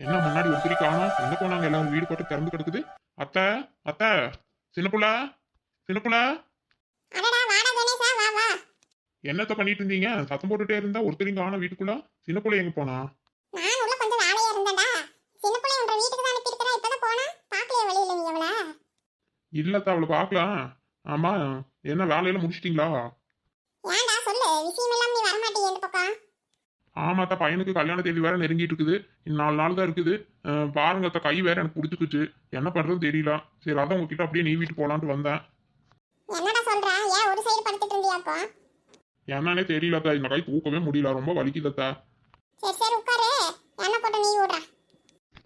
என்ன முன்னாடி ஒருத்தரி காணோம் எங்க போனாங்க? எல்லாரும் வீடு போட்டு திறந்து கிடக்குது. அத்தை அத்தை வா வா. என்னத்த பண்ணிட்டு இருந்தீங்க? சத்தம் போட்டுட்டே இருந்தா ஒருத்தரையும் காணோம் வீட்டுக்குள்ள? சின்னப்புள்ள எங்க போனா? இல்லத்த அவளை? பார்க்கலாம். ஆமா என்ன வேலையில முடிச்சிட்டீங்களா ஏன்டா சொல்லு விஷயம் எல்லாம் நீ வரமாட்டீங்க இந்த பக்கம் ஆமாத்தா பையனுக்கு கல்யாண தேதி வேற நெருங்கிட்டு இருக்குது. நாலு நாள் தான் இருக்குது. பாருங்க அத்தை கை வேற எனக்கு பிடிச்சிக்குச்சு. என்ன பண்றது தெரியல. சரி அதான் உங்ககிட்ட அப்படியே நீ வீட்டு போலான்ட்டு வந்தேன். என்னன்னே தெரியலத்தா இந்த கை தூக்கவே முடியல. ரொம்ப வலிக்குதத்தா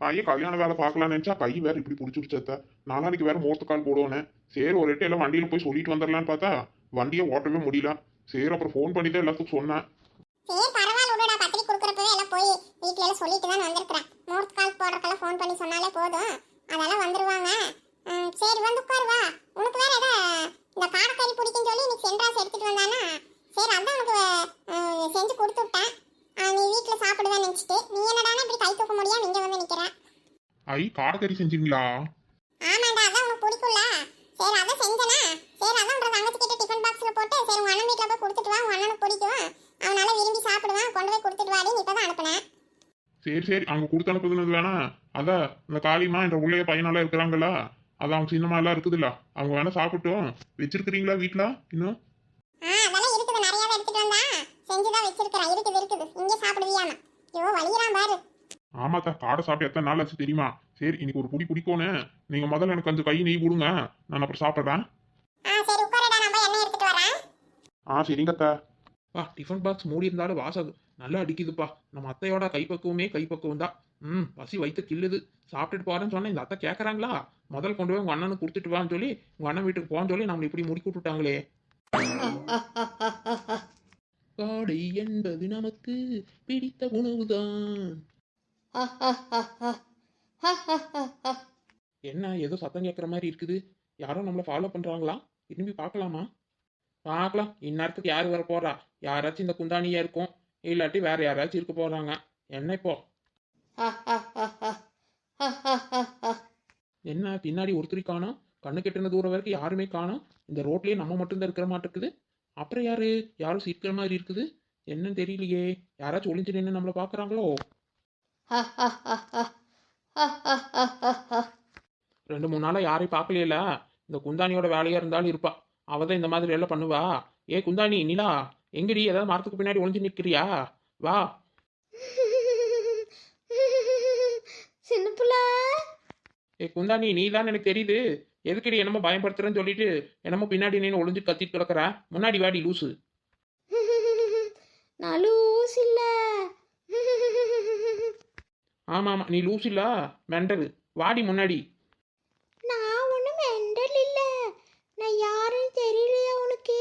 பையன் கல்யாண வேலை பார்க்கலாம்னு நினைச்சா கை வேற இப்படி பிடிச்சிருச்சத்த நாளானிக்கு வேற மூத்த கால் போடுவேன்னு. சரி ஒரு எட்டு எல்லாம் வண்டியில போய் சொல்லிட்டு வந்துடலான்னு பார்த்தா வண்டியை ஓட்டவே முடியல. சரி அப்புறம் ஃபோன் பண்ணி தான் எல்லாத்துக்கும் சொன்னேன் சரி பரவாயில்ல விடுடா பத்திரி கொடுக்குறப்பவே எல்லாம் போய் வீட்ல எல்லாம் சொல்லிட்டு தான் வந்திருக்கிறேன். மூர்த்த கால் போடுறக்கெல்லாம் ஃபோன் பண்ணி சொன்னாலே போதும். அதெல்லாம் வந்துருவாங்க. சரி வந்து உட்காரு வா. உனக்கு வேற ஏதோ இந்த காடக்கறி பிடிக்குன்னு சொல்லி நீ சென்ட்ராஸ் எடுத்துட்டு வந்தானா? சரி அதான் உனக்கு செஞ்சு கொடுத்து விட்டேன். நீ வீட்டில் சாப்பிடுவேன்னு நினச்சிட்டு நீ என்னடானா இப்படி கை தூக்க முடியாம இங்கே வந்து நிற்கிற ஐ காடக்கறி செஞ்சீங்களா? ஆமாண்டா அதான் உனக்கு பிடிக்கும்ல சரி அதான் செஞ்சனா சரி அதான் உங்க தங்கச்சி கிட்ட டிஃபன் பாக்ஸ்ல போட்டு சரி உங்க அண்ணன் வீட்ல போய் கொடுத்துட்டு வா உங்க அண்ணனுக்கு பிடிக்கும் அவனால விரும்பி சாப்பிடுவான் கொண்டு போய் கொடுத்துட்டு வாடி நீ இப்பதான் அனுப்புனேன் சரி சரி அங்க கொடுத்து அனுப்புதுன்னு வேணா. அதான் இந்த காளிமா என்ற உள்ளே பையனெல்லாம் இருக்கிறாங்களா? அது அவங்க சின்னம்மா எல்லாம் இருக்குதுல்ல. அவங்க வேணா சாப்பிட்டோம் வச்சிருக்கிறீங்களா வீட்ல இன்னும்? ஆ ஆமாத்தா காடை சாப்பிட்டு எத்தனை நாள் ஆச்சு தெரியுமா? சரி இன்னைக்கு ஒரு புடி பிடிக்கணும் நீங்க முதல்ல எனக்கு கொஞ்சம் கை நெய் கொடுங்க. நான் அப்புறம் சாப்பிட்றேன். ஆ ஆ சரிங்கத்தா. பா டிஃபன் பாக்ஸ் மூடி இருந்தாலும் வாசம். நல்லா அடிக்குதுப்பா. நம்ம அத்தையோட கைப்பக்குவமே கைப்பக்குவம் தான் ம் பசி வயிற்று கில்லுது சாப்பிட்டுட்டு போறேன்னு சொன்னேன். இந்த அத்தை கேட்குறாங்களா முதல் கொண்டு போய் உங்க அண்ணனுக்கு கொடுத்துட்டு வான்னு சொல்லி உங்க அண்ணன் வீட்டுக்கு போன்னு சொல்லி நம்மளை இப்படி முடி விட்டுட்டாங்களே காடை என்பது நமக்கு பிடித்த உணவுதான். என்ன ஏதோ சத்தம் கேட்குற மாதிரி இருக்குது. யாரோ நம்மளை ஃபாலோ பண்றாங்களா? திரும்பி பார்க்கலாமா? பார்க்கலாம். இந்நேரத்துக்கு யார் வர போறா? யாராச்சும் இந்த குந்தானியா இருக்கும். இல்லாட்டி வேற யாராச்சும் இருக்க போறாங்க. என்ன இப்போ? என்ன பின்னாடி ஒருத்தர் காணோம். கண்ணு கெட்டின தூரம் வரைக்கும் யாருமே காணோம். இந்த ரோட்லயே நம்ம மட்டும்தான் இருக்கிற மாட்டிருக்குது அப்புறம் யாரு? யாரும் சீக்கிர மாதிரி இருக்குது. என்னன்னு தெரியலையே. யாராச்சும் ஒளிஞ்சு நின்று நம்மளை பார்க்கறாங்களோ ரெண்டு மூணு நாளா யாரையும் பார்க்கலையில? இந்த குந்தானியோட வேலையா இருந்தாலும் இருப்பா. அவ தான் இந்த மாதிரி எல்லாம் பண்ணுவா. ஏ குந்தானி நிலா. எங்கடி? ஏதாவது மரத்துக்கு பின்னாடி ஒளிஞ்சு நிக்கிறியா? வா. சின்ன பிள்ளை. ஏ குந்தானி நீ தான் எனக்கு தெரியுது. எதுக்கடி என்னமோ பயன்படுத்துறேன்னு சொல்லிட்டு என்னமோ பின்னாடி நீ ஒளிஞ்சு கத்திட்டு கிடக்குற? முன்னாடி வாடி லூசு. நான் லூஸ் இல்ல. ஆமா ஆமா நீ லூஸ் இல்ல. மெண்டல் வாடி முன்னாடி நான் ஒன்றும் மெண்டல் இல்ல நான் யாருன்னு தெரியலையா உனக்கு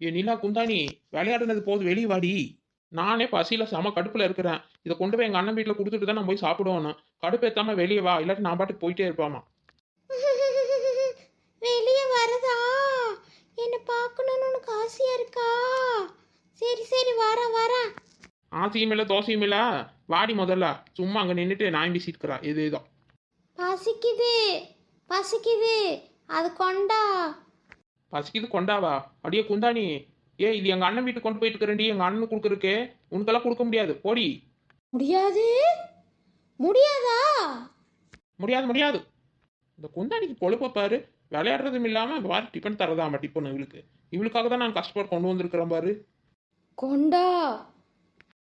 ஏ நிலா குந்தானி விளையாடுனது போது வெளியே வாடி. நானே பசியில செம கடுப்புல இருக்கிறேன். இதை கொண்டு போய் எங்க அண்ணன் வீட்டுல கொடுத்துட்டு தான் நான் போய் சாப்பிடுவேன் கடுப்பேத்தாம வெளியே வா இல்லாட்டி நான் பாட்டுக்கு போயிட்டே இருப்பாமா? வெளியே வரதா? என்ன பார்க்கணும்னு உனக்கு ஆசையா இருக்கா? சரி சரி வரேன் வரேன். ஆசையும் இல்லை தோசையும் இல்லை. வாடி முதல்ல. சும்மா அங்கே நின்றுட்டு நான் வீசிட்டுக்கிறா எது ஏதோ பசிக்குது பசிக்குது. அது கொண்டா. பசிக்குது கொண்டாவா? அடியே குந்தாணி. ஏ இது எங்கள் அண்ணன் வீட்டுக்கு கொண்டு போயிட்டு இருக்கிறேன்டி எங்கள் அண்ணனுக்கு கொடுக்குறக்கு உனக்கெல்லாம் கொடுக்க முடியாது. போடி. முடியாது? முடியாதா? முடியாது முடியாது. இந்த குந்தாணிக்கு கொழுப்ப பாரு. விளையாடுறதும் இல்லாமல் பாரு டிஃபன் தரதாமா டிஃபன் இவளுக்கு. இவளுக்காக தான் நான் கஷ்டப்பட்டு கொண்டு வந்திருக்கிறேன் பாரு. கொண்டா?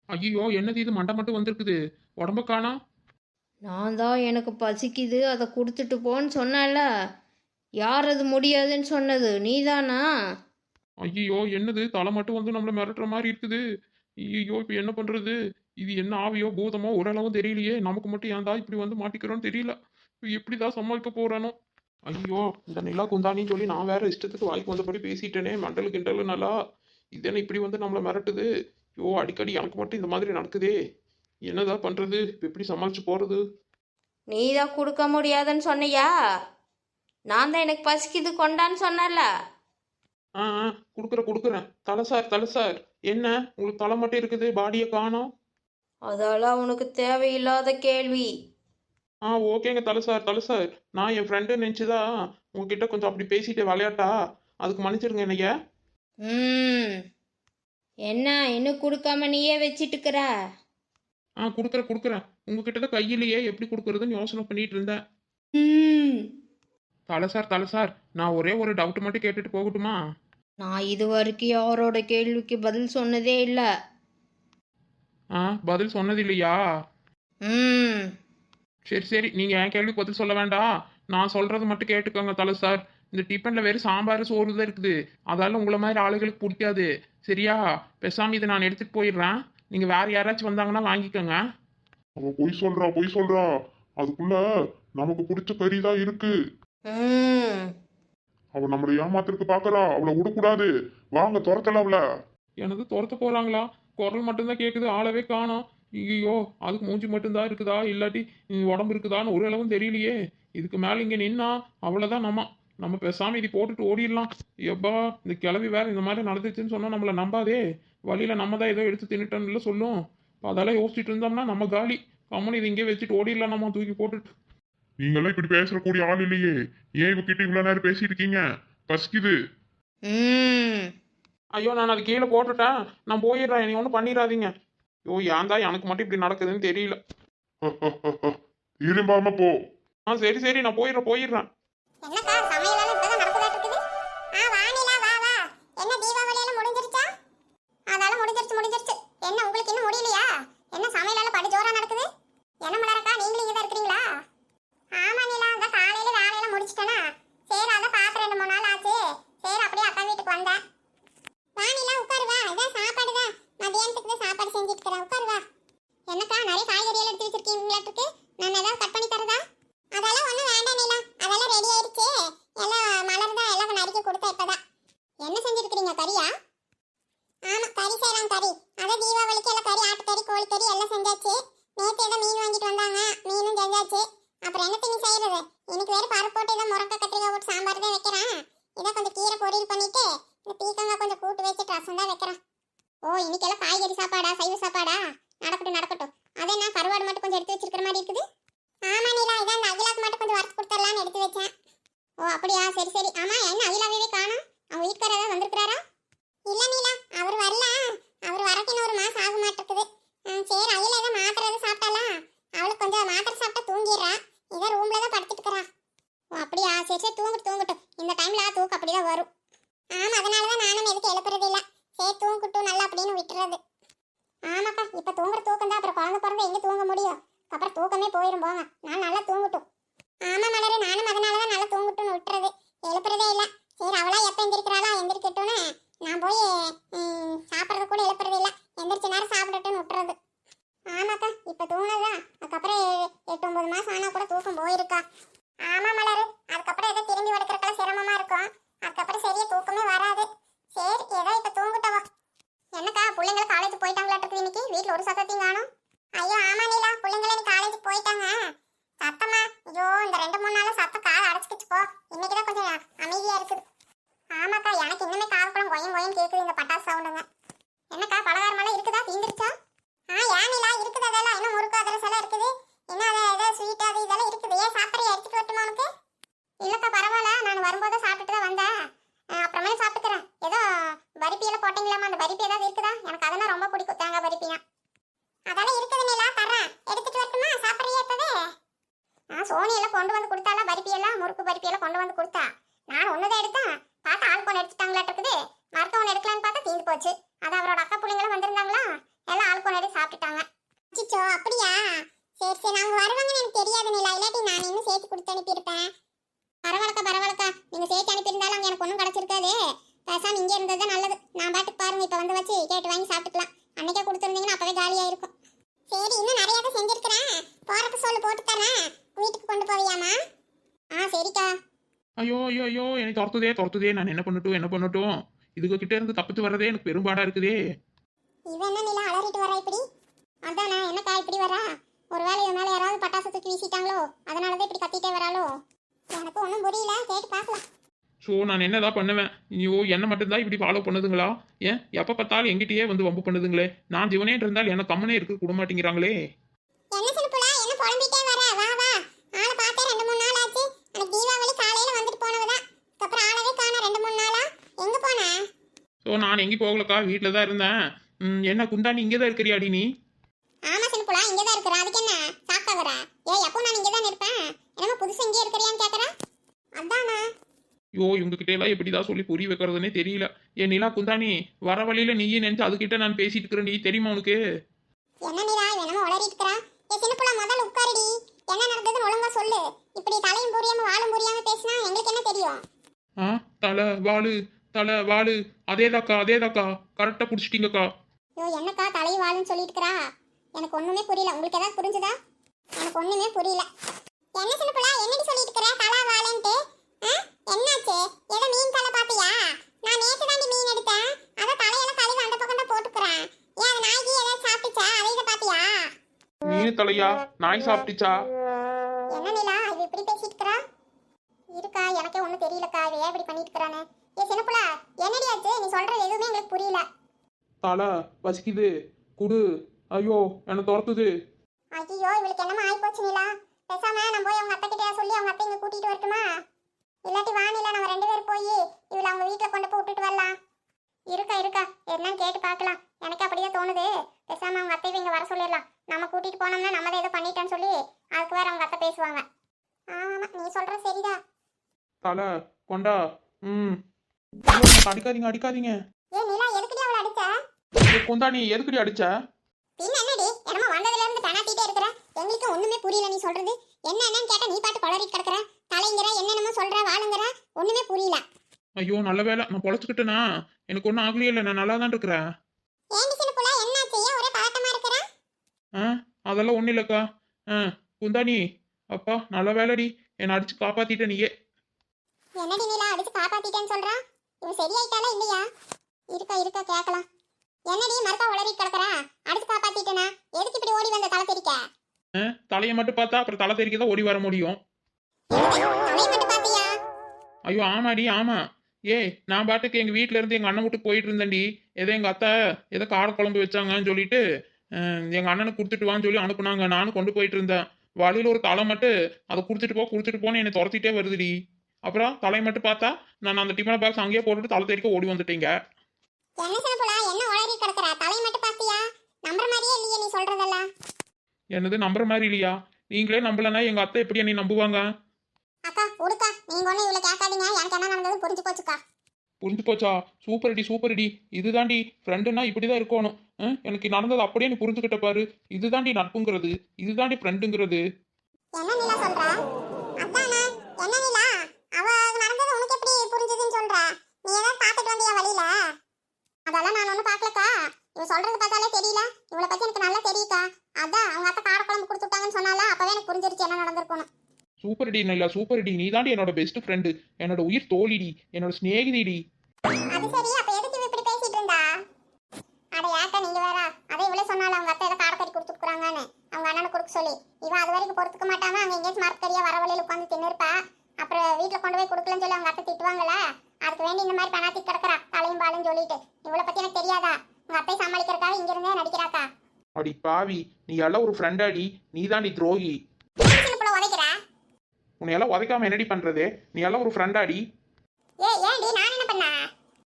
ஐயோ என்னது இது? மண்டை மட்டும் வந்திருக்குது. உடம்ப காணா நான் தான் எனக்கு பசிக்குது. அதை கொடுத்துட்டு போன்னு சொன்னல யார் அது முடியாதுன்னு சொன்னது? நீதானா? ஐயோ என்னது? தலை மட்டும் வந்து நம்மள மிரட்டுற மாதிரி இருக்குது. ஐயோ இப்போ என்ன பண்றது? இது என்ன ஆவியோ பூதமோ ஓரளவும் தெரியலையே. நமக்கு மட்டும் ஏன்டா இப்படி வந்து மாட்டிக்கிறோன்னு தெரியல. எப்படிதான் சமாளிக்க போறானோ? ஐயோ இந்த நிலா குந்தானின்னு சொல்லி நான் வேற இஷ்டத்துக்கு வாய்க்கு வந்தபடி பேசிட்டேனே. மண்டல் கிண்டல் நல்லா இது என்ன இப்படி வந்து நம்மள மிரட்டுது? ஐயோ அடிக்கடி எனக்கு மட்டும் இந்த மாதிரி நடக்குதே. என்னதான் பண்றது? இப்போ எப்படி சமாளிச்சு போறது? நீ தான் கொடுக்க முடியாதுன்னு சொன்னியா? நான் தான் எனக்கு பசிக்குது கொண்டான்னு சொன்னல ஆ ஆ கொடுக்குறேன் கொடுக்குறேன். தலை சார் தலை சார். என்ன? உங்களுக்கு தலை மட்டும் இருக்குது பாடியை காணோம்? அதெல்லாம் உனக்கு தேவையில்லாத கேள்வி. ஆ ஓகேங்க தலை சார் தலை சார். நான் என் ஃப்ரெண்டு நினச்சிதான் உங்ககிட்ட கொஞ்சம் அப்படி பேசிட்டு விளையாட்டா? அதுக்கு மன்னிச்சிருங்க என்னைய. ம். என்ன இன்னும் கொடுக்காம நீயே வச்சிட்டுக்கிற ஆ கொடுக்குறேன் கொடுக்குறேன். உங்ககிட்ட தான் கையிலேயே எப்படி கொடுக்குறதுன்னு யோசனை பண்ணிட்டு இருந்தேன். ம். தலை சார் தலை சார் நான் ஒரே ஒரு டவுட் மட்டும் கேட்டுட்டு போகட்டுமா? நான் இது வரைக்கும் யாரோட கேள்விக்கு பதில் சொன்னதே இல்லை. ஆ பதில் சொன்னது இல்லையா ம். சரி சரி நீங்கள் என் கேள்விக்கு பதில் சொல்ல வேண்டாம். நான் சொல்கிறது மட்டும் கேட்டுக்கோங்க தலை சார். இந்த டிஃபனில் வெறும் சாம்பார் சோறு தான் இருக்குது. அதால உங்களை மாதிரி ஆளுகளுக்கு பிடிக்காது. சரியா? பேசாம இதை நான் எடுத்துகிட்டு போயிடுறேன். நீங்கள் வேறு யாராச்சும் வந்தாங்கன்னா வாங்கிக்கோங்க. அவ பொய் சொல்றா பொய் சொல்றா அதுக்குள்ள நமக்கு பிடிச்ச கறி தான் இருக்கு. ம். அவ நம்மளை ஏமாத்திருக்கு பாக்குறா அவளை விடக்கூடாது. வாங்க துரத்தல அவள. எனது துரத்த போகிறாங்களா குரல் மட்டும்தான் கேட்குது ஆளவே காணோம். ஐயோ அதுக்கு மூஞ்சி மட்டும்தான் இருக்குதா? இல்லாட்டி உடம்பு இருக்குதான்னு ஒரு அளவும் தெரியலையே. இதுக்கு மேலே இங்கே நின்னா அவ்வளோதான் நம்ம. நம்ம பேசாமல் இது போட்டுட்டு ஓடிடலாம். எப்பா இந்த கிளவி வேற இந்த மாதிரி நடந்துச்சுன்னு சொன்னால் நம்மளை நம்பாதே. வழியில் நம்ம தான் ஏதோ எடுத்து தின்னுட்டோம்ல சொல்லும். அதெல்லாம் யோசிச்சுட்டு இருந்தோம்னா நம்ம காலி. கம்மனு இது இங்கே வச்சுட்டு ஓடிடலாம் நம்ம தூக்கி போட்டுட்டு. நீங்களாம் இப்படி பேசக்கூடிய ஆள் இல்லையே. ஏன் இவகிட்ட இவ்வளவு நேரம் பேசிட்டு இருக்கீங்க பசிக்குது. ம். ஐயோ நான் அது கீழே போட்டுட்டேன். நான் போயிடுறேன். நீ ஒன்றும் பண்ணிடாதீங்க. ஐயோ ஏன் தான் எனக்கு மட்டும் இப்படி நடக்குதுன்னு தெரியல. இரும்பாம போ. ஆ சரி சரி. நான் போயிடுறேன் போயிடுறேன். என்னக்கா சமையல் இப்பதான் நடக்குதாட்டு இருக்குது ஆ வாணிலா வா வா. என்ன தீபாவளி எல்லாம் முடிஞ்சிருச்சா? அதெல்லாம் முடிஞ்சிருச்சு முடிஞ்சிருச்சு என்ன உங்களுக்கு இன்னும் முடியலையா என்ன சமையல் எல்லாம் படு ஜோரா நடக்குது என்ன மலரக்கா நீங்களும் இங்க தான் இருக்கிறீங்களா ஆமா நிலா அந்த காலையில வேலையெல்லாம் முடிச்சிட்டேனா சரி அதான் பார்த்து ரெண்டு மூணு நாள் ஆச்சு சரி அப்படியே அக்கா வீட்டுக்கு வந்தேன் வாணிலா உட்காரு வா இதான் சாப்பாடு தான் மதியானத்துக்கு தான் சாப்பாடு செஞ்சுட்டு இருக்கிறேன் உட்காரு வா என்னக்கா நிறைய காய்கறி எல்லாம் எடுத்து வச்சிருக்கீங்களாட்டுருக்கு நான் ஏதாவது கட் பண்ணி தரதா அதெல்லாம் ஒண்ணும் வேண்டாம் நீலா அதெல்லாம் ரெடி ஆயிடுச்சு எல்லாம் மலர் தான் எல்லாம் நறுக்கி கொடுத்தா இப்பதான் என்ன செஞ்சிருக்கிறீங்க கறியா ஆமா கறி செய்யலாம் கறி அதான் தீபாவளிக்கு எல்லாம் கறி ஆட்டுக்கறி கோழிக்கறி எல்லாம் செஞ்சாச்சு. நேற்று ஏதோ மீன் வாங்கிட்டு வந்தாங்க. மீனும் செஞ்சாச்சு. அப்புறம் என்ன திணி செய்யறது? இன்னைக்கு வேறு பருப்பு போட்டு ஏதோ முருங்கை கத்திரிக்காய் போட்டு சாம்பார் தான் வைக்கிறேன். இதை கொஞ்சம் கீரை பொரியல் பண்ணிட்டு இந்த பீக்கங்காய் கொஞ்சம் கூட்டு வச்சு ரசம் தான் வைக்கிறேன். ஓ இன்னைக்கெல்லாம் காய்கறி சாப்பாடா சைவ சாப்பாடா? நடக்கட்டும் நடக்கட்டும். அதே நான் கருவாடு மட்டும் கொஞ்சம் எடுத்து வச்சிருக்கிற மாதிரி இருக்குது? ஆமா நீலா இதான் அந்த அகிலாக்கு மட்டும் கொஞ்சம் வறுத்து கொடுத்துடலான்னு எடுத்து வச்சேன். ஓ அப்படியா? சரி சரி. ஆமா என்ன அகிலாவே காணோம் அவங்க வீட்டுக்காரர் ஏதாவது வந்திருக்கிறாரா இல்ல நீலா அவர் வரல அவர் வரக்கு இன்னும் ஒரு மாசம் ஆக மாட்டிருக்குது ம், சரி அகில ஏதோ மாத்திரை எதுவும் சாப்பிட்டாலா அவளுக்கு கொஞ்சம் மாத்திரை சாப்பிட்டா தூங்கிடுறா இதை ரூம்ல தான் படுத்துட்டு இருக்கிறா ஓ அப்படியா சரி சரி தூங்கட்டும் தூங்கட்டும் இந்த டைம்ல தூக்கம் அப்படிதான் வரும் ஆமா அதனால தான் நானும் எதுக்கு எழுப்புறது இல்ல சரி தூங்கட்டும் நல்லா அப்படின்னு விட்டுறது ஆமாக்கா இப்ப தூங்குற தூக்கம் தான் அப்புறம் குழந்தை பிறந்த எங்க தூங்க முடியும் அப்புறம் தூக்கமே போயிடும் போங்க நான் நல்லா தூங்கட்டும் ஆமா மலரு நானும் அதனால தான் நல்லா தூங்கட்டும்னு விட்டுறது எழுப்புறதே இல்ல சரி அவளா எப்ப எந்திரிக்கிறாளோ எந்திரிக்கட்டும்னு நான் போய் ம், சாப்பிட்றது கூட எழுப்புறது இல்ல எந்திரிச்ச நேரம் சாப்பிடட்டும்னு விட்டுறது ஆமாக்கா இப்ப தூங்கினதுதான் அதுக்கப்புறம் எ- எட்டு ஒன்பது மாசம் ஆனா கூட தூக்கம் போயிருக்கா ஆமா மலரு அதுக்கப்புறம் ஏதோ திரும்பி படுக்கிறதுக்கெல்லாம் சிரமமா இருக்கும் அதுக்கப்புறம் சரியா தூக்கமே வராது சரி ஏதோ இப்ப தூங்கிட்டவா என்னக்கா பிள்ளைங்களை காலேஜ் போயிட்டாங்களாட்டு இன்னைக்கு வீட்ல ஒரு சத்தத்தையும் காணும் ஐயோ ஆமா நீலா பிள்ளைங்கள நீ காலேஜ் போயிட்டாங்க. சத்தமா ஐயோ இந்த ரெண்டு மூணு நாளா சத்தம் காது அடைச்சிக்கிச்சு போ. இன்னைக்கு தான் கொஞ்சம் அமைதியா இருக்குது. ஆமாக்கா எனக்கு இன்னுமே காது குளம் கொயம் கொயம் கேட்குது இந்த பட்டாசு சவுண்டுங்க என்னக்கா பலகாரமெல்லாம் இருக்குதா? தீந்துருச்சா? ஆ ஏன் இருக்குது அதெல்லாம்? இன்னும் முறுக்கு அதிரசம் எல்லாம் இருக்குது? இன்னும் அதை ஏதோ ஸ்வீட் அது இதெல்லாம் இருக்குது? ஏன் சாப்பிட்றியா? எடுத்துட்டு வரட்டுமா உனக்கு? இல்லைக்கா பரவாயில்ல. நான் வரும்போது சாப்பிட்டுட்டு தான் வந்தேன். அப்புறமே சாப்பிட்டுக்கிறேன். ஏதோ பருப்பி எல்லாம் போட்டீங்களாமா அந்த பருப்பி ஏதாவது இருக்குதா? எனக்கு அதெல்லாம் ரொம்ப பிடிக்கும் தேங்காய் பருப்பினா அதெல்லாம் இருக்குது நீலா தர்றேன் எடுத்துட்டு வரட்டுமா சாப்பிட்றியா இப்பவே ஆ சோனி எல்லாம் கொண்டு வந்து கொடுத்தால பருப்பி எல்லாம் முறுக்கு பருப்பி எல்லாம் கொண்டு வந்து கொடுத்தா? நான் ஒண்ணுதான் எடுத்தேன் பார்த்தா ஆளுக்கு ஒன்று எடுத்துட்டாங்களாட்டு இருக்குது மரத்த ஒன்று எடுக்கலான்னு பார்த்தா தீந்து போச்சு. அது அவரோட அக்கா பிள்ளைங்களும் வந்திருந்தாங்களா? எல்லாம் ஆளுக்கு ஒன்று எடுத்து சாப்பிட்டுட்டாங்க. அச்சிச்சோ அப்படியா? சரி சரி அவங்க வருவாங்கன்னு எனக்கு தெரியாது நிலா. இல்லாட்டி நான் இன்னும் சேர்த்து கொடுத்து அனுப்பியிருப்பேன். பரவாயில்லக்கா பரவாயில்லக்கா. நீங்க சேர்த்து அனுப்பியிருந்தாலும் அங்கே எனக்கு ஒன்றும் கிடச்சிருக்காது. பேசாம இங்கே இருந்தது தான் நல்லது. நான் பாட்டுக்கு பாருங்க இப்போ வந்து வச்சு கேட்டு வாங்கி சாப்பிட்டுக்கலாம். அன்னைக்கே கொடுத்துருந்தீங்கன்னா அப்பவே காலியாக இருக்கும். சரி இன்னும் நிறைய தான் செஞ்சிருக்கிறேன். போறப்ப சொல்லு போட்டு தரேன். வீட்டுக்கு கொண்டு போவியாமா ஆ சரிக்கா. ஐயோ ஐயோ ஐயோ எனக்கு துரத்துதே துரத்துதே நான் என்ன பண்ணட்டும் என்ன பண்ணட்டும். இதுக்கு கிட்ட இருந்து தப்பிச்சு வர்றதே எனக்கு பெரும்பாடா இருக்குதே. இவன் என்ன நிலா அலறிட்டு வரா இப்படி? அதானே என்னக்கா இப்படி வரா ஒருவேளை இவன் மேல யாராவது பட்டாசு தூக்கி வீசிட்டாங்களோ? அதனால தான் இப்படி கத்திட்டே வராளோ? எனக்கு ஒன்றும் புரியல கேட்டு பார்க்கலாம். ஸோ நான் என்னதான் பண்ணுவேன்? ஐயோ என்ன மட்டும்தான் இப்படி ஃபாலோ பண்ணுதுங்களா? ஏன் எப்போ பார்த்தாலும் எங்கிட்டயே வந்து வம்பு பண்ணுதுங்களே? நான் ஜீவனே இருந்தால் எனக்கு கம்மனே இருக்கு கூட மாட்டேங்கிறாங்களே என்ன சின்னப்புலா என்ன புலம்பிட்டே வர வா வா ஆளை பார்த்தே ரெண்டு மூணு நாள் ஆச்சு எனக்கு தீபாவளி காலையில வந்துட்டு போனவதான் அதுக்கப்புறம் ஆளவே காணோம் ரெண்டு மூணு நாளா எங்க போன ஸோ நான் எங்கேயும் போகலக்கா வீட்டில் தான் இருந்தேன். ம், என்ன குந்தாணி இங்கே தான் இருக்கிறியாடி நீ? ஆமா சின்னப்புலா இங்க தான் இருக்கிற அதுக்கு என்ன? சாக்கா வர? ஏய் எப்போ நான் இங்க தான் இருப்பேன். என்னமோ புதுசா இங்கே இருக்கிறியான்னு கேக்குற? அதானா? ஐயோ இவங்ககிட்ட எல்லாம் எப்படிதான் சொல்லி புரிய வைக்கிறதுனே தெரியல. என் நிலா குந்தாணி வர வழியில நீயே நினைச்சு அதுகிட்ட நான் பேசிட்டு இருக்கிறேன் நீ தெரியுமா உனக்கு? என்ன நீரா என்னமோ உளறிட்டு இருக்கறா? ஏ சின்னப்புலா முதல்ல உட்காருடி. என்ன நடந்ததுன்னு ஒழுங்கா சொல்லு. இப்படி தலையும் புரியாம வாழும் புரியாம பேசினா எங்களுக்கு என்ன தெரியும்? ஆ தலை வாளு தலை வாளு அதேதாக்கா அதேதாக்கா. கரெக்டாக பிடிச்சிட்டீங்கக்கா. ஐயோ என்னக்கா தலையும் வாழுன்னு சொல்லிட்டு இருக்கறா எனக்கு ஒண்ணுமே புரியல. உங்களுக்கு ஏதாவது புரிஞ்சுதா? எனக்கு ஒண்ணுமே புரியல. என்ன சின்னப்புலா என்னடி சொல்லிட்டு இருக்கற தலா வாழுன்ட்டு? என்னாச்சு? ஏதோ மீன் தலை பாத்தியா நான் நேத்து தாண்டி மீன் எடுத்தேன். அத தலையெல்லாம் கழுவி அந்த பக்கம் தான் போட்டுக்கிறேன். ஏன் அது நாய்க்கு ஏதாவது சாப்பிட்டுச்சா? அதை இதை பாத்தியா மீன் தலையா? நாய் சாப்பிட்டுச்சா? என்ன நிலா? இது இப்படி பேசிட்டு இருக்கறா இருக்கா? எனக்கே ஒண்ணும் தெரியலக்கா. இவ ஏன் இப்படி பண்ணிட்டு இருக்கறானே ஏ சின்னப்புலா என்னடி ஆச்சு? நீ சொல்றது எதுவுமே எங்களுக்கு புரியல. தலை பசிக்குது குடு. ஐயோ என்னை துரத்துது. ஐயோ இவளுக்கு என்னமா ஆயி போச்சு நிலா? பேசாம நம்ம போய் அவங்க அத்தை கிட்ட சொல்லி அவங்க அத்தை இங்க கூட்டிட்டு வரட்டுமா? இல்லாட்டி வா நிலா நம்ம ரெண்டு பேரும் போய் இவளை அவங்க வீட்டுல கொண்டு போய் விட்டுட்டு வரலாம். இருக்கா இருக்கா. என்னன்னு கேட்டு பார்க்கலாம். எனக்கு அப்படியே தோணுது. பேசாம அவங்க அத்தை இங்க வர சொல்லிடலாம். நம்ம கூட்டிட்டு போனோம்னா நம்ம ஏதோ பண்ணிட்டோம்னு சொல்லி அதுக்கு வேற அவங்க அத்தை பேசுவாங்க. ஆமா நீ சொல்ற சரிதா தலை கொண்டா. ம். அடிக்காதீங்க அடிக்காதீங்க. ஏ நிலா எதுக்குடி அவளை அடிச்ச? ஏய், குந்தாணி எதுக்குடி அடிச்ச? பின்ன என்னடி? என்னமோ வந்ததுல இருந்து பெனாத்திட்டே இருக்கிற. எங்களுக்கு ஒண்ணுமே புரியல நீ சொல்றது. என்ன என்னன்னு கேட்டா நீ பாட்டு குளறிட்டு கிடக்குற. தலைங்கிற என்னென்னமோ சொல்ற வாழுங்கிற ஒண்ணுமே புரியல. ஐயோ நல்ல வேலை நான் பொழைச்சிக்கிட்டேனா? எனக்கு ஒன்றும் ஆகலையே இல்லை. நான் நல்லா தான் இருக்கிறேன். ஏண்டி சின்ன புள்ள ஏன் ஒரே பதட்டமா இருக்கிற? ஆ அதெல்லாம் ஒன்றும் இல்லைக்கா. ஆ குந்தாணி அப்பா நல்ல வேலைடி என்னை அடிச்சு காப்பாத்திட்ட நீயே. என்னடி நீலா அடிச்சு காப்பாத்திட்டேன்னு சொல்றா? இவன் சரியாயிட்டாலா இல்லையா? இருக்கா இருக்கா கேட்கலாம் என்னடி மறுக்கா உளறி கிடக்குற? அடிச்சு காப்பாத்திட்டேனா? எதுக்கு இப்படி ஓடி வந்த தலை தெரிக்க தலையை மட்டும் பார்த்தா அப்புறம் தலை தெறிக்க தான் ஓடி வர முடியும். ஐயோ ஆமாடி ஆமா. ஏய் நான் பாட்டுக்கு எங்க வீட்ல இருந்து எங்க அண்ணன் வீட்டுக்கு போயிட்டு இருந்தேன்டி. ஏதோ எங்க அத்தை ஏதோ கார குழம்பு வச்சாங்கன்னு சொல்லிட்டு எங்க அண்ணனுக்கு கொடுத்துட்டு வான்னு சொல்லி அனுப்புனாங்க. நானும் கொண்டு போயிட்டு இருந்தேன். வழியில ஒரு தலை மட்டும் அதை கொடுத்துட்டு போ கொடுத்துட்டு போன்னு என்னை துரத்திட்டே வருதுடி. அப்புறம் தலையை மட்டும் பார்த்தா நான் அந்த டிஃபன் பாக்ஸ் அங்கேயே போட்டுட்டு தலை தெறிக்க ஓடி வந்துட்டீங்க. என்ன சின்ன புள்ள என்ன உளறி கிடக்குற? தலையை மட்டும் பாத்தியா நம்புற மாதிரியே இல்லையே நீ சொல்றதெல்லாம். என்னது நம்புற மாதிரி இல்லையா? நீங்களே நம்பலன்னா எங்க அத்தை எப்படி என்னை நம்புவாங்க? அக்கா உடுக்கா. நீங்க ஒண்ணு இவ்வளவு கேட்காதீங்க. எனக்கு என்ன நடந்தது புரிஞ்சு போச்சுக்கா. புரிஞ்சு போச்சா? சூப்பர் அடி சூப்பர் அடி இதுதாண்டி ஃப்ரெண்டுன்னா இப்படிதான் இருக்கணும். அஹ், எனக்கு நடந்தது அப்படியே நீ புரிஞ்சுக்கிட்ட பாரு. இதுதாண்டி நட்புங்கிறது. இதுதாண்டி ஃப்ரெண்டுங்கிறது என்ன நிலா சொல்ற அதானே என்ன நிலா அவ நடந்தது உனக்கு எப்படி புரிஞ்சுதுன்னு சொல்ற நீ ஏதாவது பார்த்துட்டு வந்தியா வழியில? அதெல்லாம் நான் ஒன்றும் பார்க்கலக்கா. இவ சொல்றது பார்த்தாலே தெரியல. இவளை பத்தி எனக்கு நல்லா தெரியுக்கா. அதான் அவங்க அத்தை காரக்குழம்பு கொடுத்து விட்டாங்கன்னு சொன்னால அப்பவே எனக்கு புரிஞ்சிருச்சு என்ன நடந்திருக்கணும் சூப்பர் டி நைலா. சூப்பர் டி. நீ தாண்டி என்னோட பெஸ்ட் ஃப்ரெண்டு என்னோட உயிர் தோழிடி. என்னோட சிநேகிதிடி. அது சரி. அப்ப எதுக்கு இவ இப்படி பேசிட்டு இருந்தா? அட ஏக்கா நீங்க வேற. அதை இவ்வளவு சொன்னால அவங்க அத்தை ஏதோ காரக்கறி கொடுத்துருக்காங்கன்னு அவங்க அண்ணனுக்கு கொடுக்க சொல்லி. இவ அது வரைக்கும் பொறுத்துக்க மாட்டாம அங்க எங்கேயாச்சும் மரக்கறியா வர வழியில உட்காந்து தின்னுருப்பா அப்புறம் வீட்டுல கொண்டு போய் கொடுக்கலன்னு சொல்லி அவங்க அத்தை திட்டுவாங்கல்ல அதுக்கு வேண்டி இந்த மாதிரி பெனாத்தி கிடக்குறா தலையும் பாலும் சொல்லிட்டு இவளை பத்தி எனக்கு தெரியாதா உங்க அத்தை சமாளிக்கிறக்காக இங்க இருந்தே நடிக்கிறாக்கா அடி பாவி நீ எல்லாம் ஒரு ஃப்ரெண்டாடி நீ தாண்டி துரோகி. உன்னை எல்லாம் உதைக்காம என்னடி பண்றது? நீ எல்லாம் ஒரு ஃப்ரெண்டாடி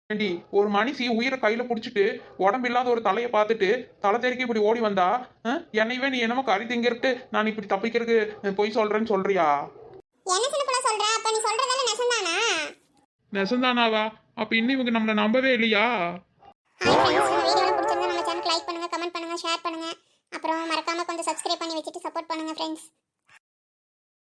ஏண்டி ஒரு மனுஷி உயிரை கையில புடிச்சிட்டு உடம்பு இல்லாத ஒரு தலையை பார்த்துட்டு தலை தெறிக்க இப்படி ஓடி வந்தா அஹ், என்னையவே நீ என்னமோ கறி திங்கிறதுக்கு நான் இப்படி தப்பிக்கிறதுக்கு பொய் சொல்றேன்னு சொல்றியா? நெசந்தானாவா? அப்ப இன்னும் இவங்க நம்மளை நம்பவே இல்லையா? லைக் பண்ணுங்க கமெண்ட் பண்ணுங்க ஷேர் பண்ணுங்க. அப்புறம் மறக்காமல் கொஞ்சம் சப்ஸ்கிரைப் பண்ணி வச்சுட்டு சப்போர்ட் பண்ணுங்க ஃப்ரெண்ட்ஸ்